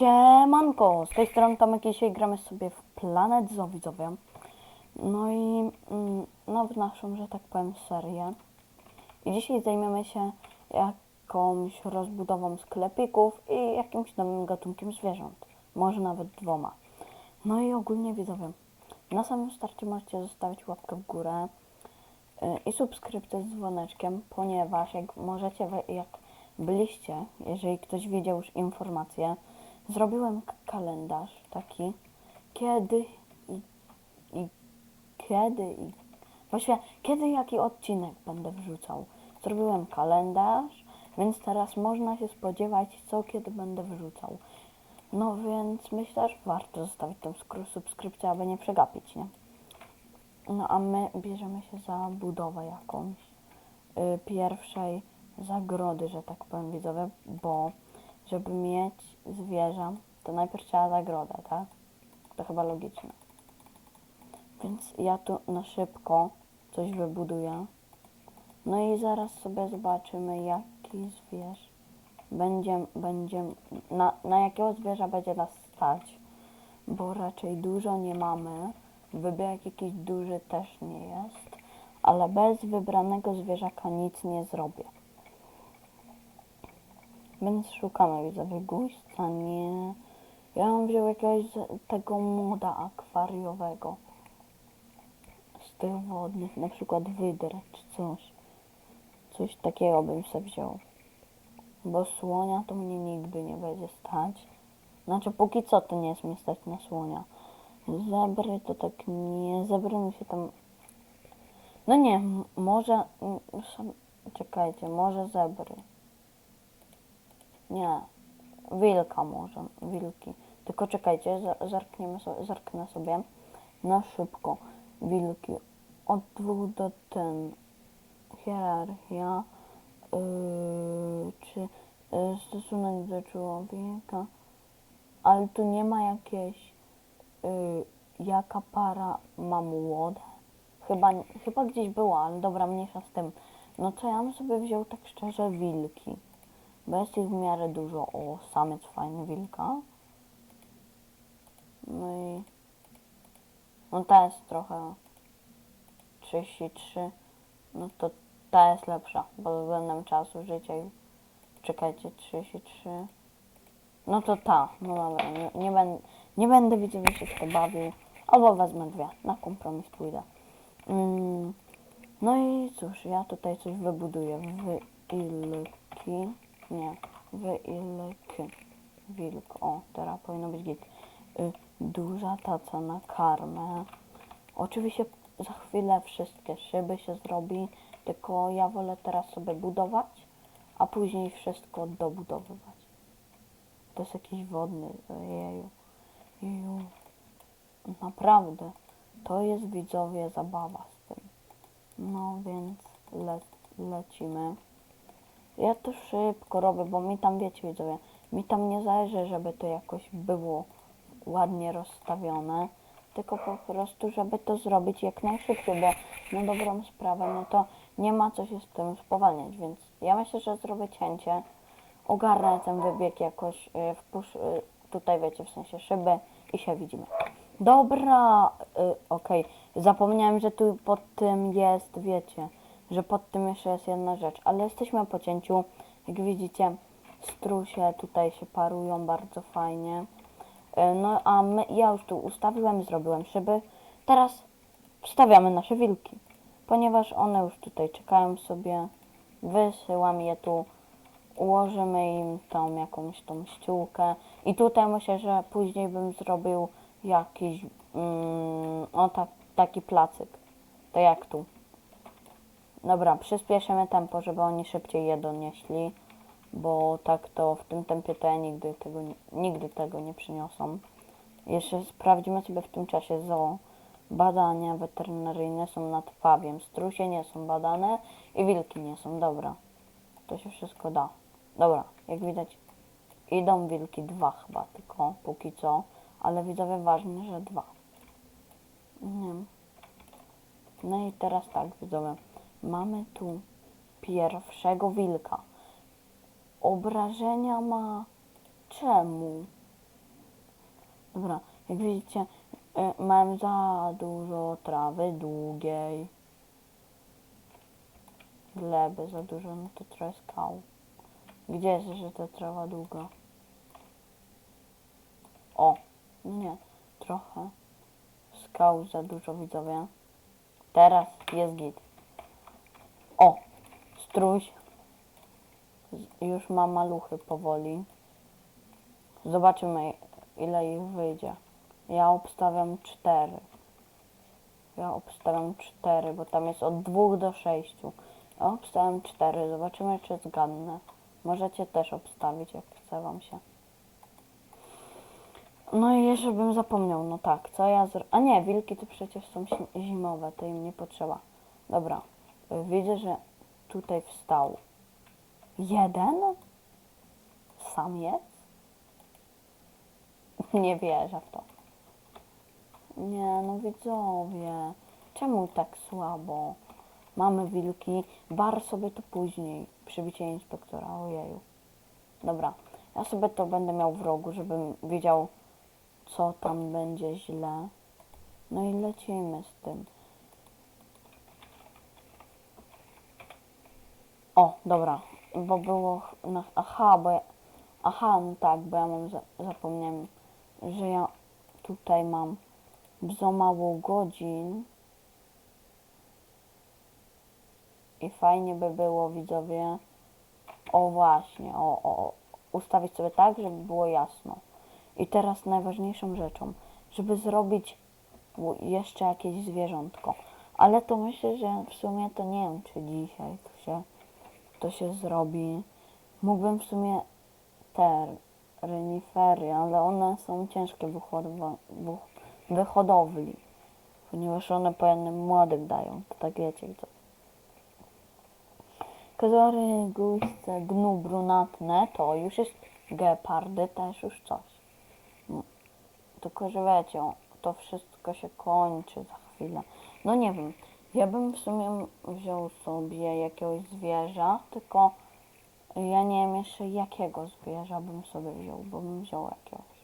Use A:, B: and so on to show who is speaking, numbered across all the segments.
A: Siemanko, z tej strony Tomek i dzisiaj gramy sobie w Planet Zoo. No i mm, no, w naszą, że tak powiem, serię. I dzisiaj zajmiemy się jakąś rozbudową sklepików i jakimś nowym gatunkiem zwierząt. Może nawet dwoma. No i ogólnie widzowie, na samym starcie możecie zostawić łapkę w górę y, i subskrypcję z dzwoneczkiem, ponieważ jak możecie, jak byliście, jeżeli ktoś wiedział już informację, zrobiłem kalendarz taki, kiedy i, i kiedy i właściwie kiedy jaki odcinek będę wrzucał. Zrobiłem kalendarz, więc teraz można się spodziewać, co kiedy będę wrzucał. No więc myślę, że warto zostawić tą subskrypcję, aby nie przegapić, nie? No a my bierzemy się za budowę jakąś y, pierwszej zagrody, że tak powiem widzowie, bo żeby mieć zwierzę, to najpierw trzeba zagrodę, tak? To chyba logiczne. Więc ja tu na szybko coś wybuduję. No i zaraz sobie zobaczymy, jaki zwierz będzie, będzie na, na jakiego zwierza będzie nas stać, bo raczej dużo nie mamy. Wybieg jakiś duży też nie jest, ale bez wybranego zwierzaka nic nie zrobię. Więc szukamy widzowie guźca, nie. Ja bym wziął jakiegoś tego moda akwariowego. Z tych wodnych, na przykład wydrę czy coś. Coś takiego bym sobie wziął. Bo słonia to mnie nigdy nie będzie stać. Znaczy póki co to nie jest mnie stać na słonia. Zebry to tak nie, zebry mi się tam... No nie, może... Czekajcie, może zebry. Nie, wilka może, wilki. Tylko czekajcie, zerkniemy so, zerknę sobie na szybko. Wilki. Od dwóch do ten. Hierarchia. Yy, czy yy, stosunek do człowieka. Ale tu nie ma jakiejś yy, jaka para ma młode. Chyba, chyba gdzieś była, ale dobra, mniejsza z tym. No to ja bym sobie wziął tak szczerze wilki. Bo jest ich w miarę dużo. O, samiec fajny wilka. No i... No ta jest trochę... 33. No to ta jest lepsza, pod względem czasu, życia i... Czekajcie, 33. No to ta. No dobra, nie, nie, będę, nie będę widział, się w to bawił. Albo wezmę dwie. Na kompromis pójdę. Mm. No i cóż, ja tutaj coś wybuduję. Wilki. Nie. Wilk. Wilk. O, teraz powinno być git. Y, duża taca na karmę. Oczywiście za chwilę wszystkie szyby się zrobi, tylko ja wolę teraz sobie budować, a później wszystko dobudowywać. To jest jakiś wodny, jeju. Jeju. Naprawdę. To jest widzowie zabawa z tym. No więc le lecimy. Ja to szybko robię, bo mi tam, wiecie widzowie, mi tam nie zależy, żeby to jakoś było ładnie rozstawione, tylko po prostu, żeby to zrobić jak najszybciej, bo na dobrą sprawę, no to nie ma co się z tym spowalniać, więc ja myślę, że zrobię cięcie, ogarnę ten wybieg jakoś, y, y, tutaj wiecie, w sensie szyby i się widzimy. Dobra, y, okej, zapomniałem, że tu pod tym jest, wiecie, że pod tym jeszcze jest jedna rzecz, ale jesteśmy po cięciu, jak widzicie, strusie tutaj się parują bardzo fajnie. Y, No a my, ja już tu ustawiłem, zrobiłem szyby. Teraz wstawiamy nasze wilki, ponieważ one już tutaj czekają sobie. Wysyłam je tu, ułożymy im tą jakąś tą ściółkę. I tutaj myślę, że później bym zrobił jakiś, mm, o tak, taki placyk. To jak tu. Dobra, przyspieszymy tempo, żeby oni szybciej je donieśli, bo tak to w tym tempie ja nigdy tego, nigdy tego nie przyniosą. Jeszcze sprawdzimy sobie w tym czasie zoo. Badania weterynaryjne są nad pawiem, strusie nie są badane i wilki nie są. Dobra, to się wszystko da. Dobra, jak widać idą wilki dwa chyba tylko, póki co, ale widzowie ważne, że dwa. Nie. No i teraz tak, widzowie. Mamy tu pierwszego wilka. Obrażenia ma czemu? Dobra, jak widzicie, y, mam za dużo trawy długiej. Gleby za dużo, no to trochę skał. Gdzie jest, że ta trawa długa? O, nie, trochę. Skał za dużo, widzowie. Teraz jest git. O, strój. Z- Już ma maluchy powoli. Zobaczymy ile ich wyjdzie. Ja obstawiam cztery. Ja obstawiam cztery, bo tam jest od dwóch do sześciu. Ja obstawiam cztery. Zobaczymy czy zgadnę. Możecie też obstawić jak chce wam się. No i jeszcze bym zapomniał, no tak, co ja zro... A nie, wilki to przecież są zimowe, to im nie potrzeba. Dobra, widzę, że tutaj wstał jeden samiec. Nie wierzę w to. Nie, no widzowie, czemu tak słabo? Mamy wilki, bar sobie to później, przybicie inspektora, ojeju. Dobra, ja sobie to będę miał w rogu, żebym wiedział, co tam będzie źle. No i lecimy z tym. O, dobra, bo było, na, aha, bo ja, aha, no tak, bo ja mam, za, zapomniałem, że ja tutaj mam za mało godzin i fajnie by było, widzowie, o właśnie, o, o, ustawić sobie tak, żeby było jasno. I teraz najważniejszą rzeczą, żeby zrobić jeszcze jakieś zwierzątko. Ale to myślę, że w sumie to nie wiem, czy dzisiaj to się, to się zrobi. Mógłbym w sumie te renifery, ale one są ciężkie w wyhodowli, ponieważ one po jednym młodym dają, to tak wiecie co. Kozory, gujsce, gnu brunatne to już jest gepardy, też już coś. Mm. Tylko, że wiecie, to wszystko się kończy za chwilę. No nie wiem, ja bym w sumie wziął sobie jakiegoś zwierza, tylko ja nie wiem jeszcze jakiego zwierza bym sobie wziął, bo bym wziął jakiegoś.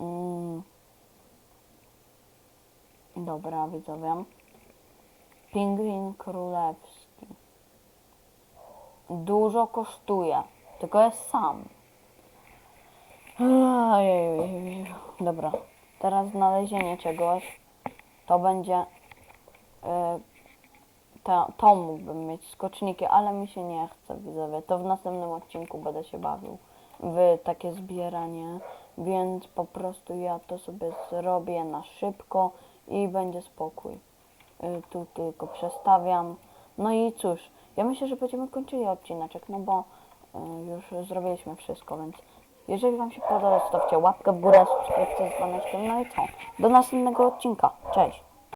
A: Mm. Dobra, widzowie. Pingwin królewski. Dużo kosztuje, tylko jest sam. Dobra, teraz znalezienie czegoś to będzie. Y, to, mógłbym mieć skoczniki, ale mi się nie chce, widzowie. To w następnym odcinku będę się bawił w takie zbieranie, więc po prostu ja to sobie zrobię na szybko i będzie spokój. Y, Tu tylko przestawiam. No i cóż, ja myślę, że będziemy kończyli odcineczek, no bo y, już zrobiliśmy wszystko, więc jeżeli Wam się podoba, zostawcie łapkę w górę, subskrypcję z no i co? Do następnego odcinka. Cześć!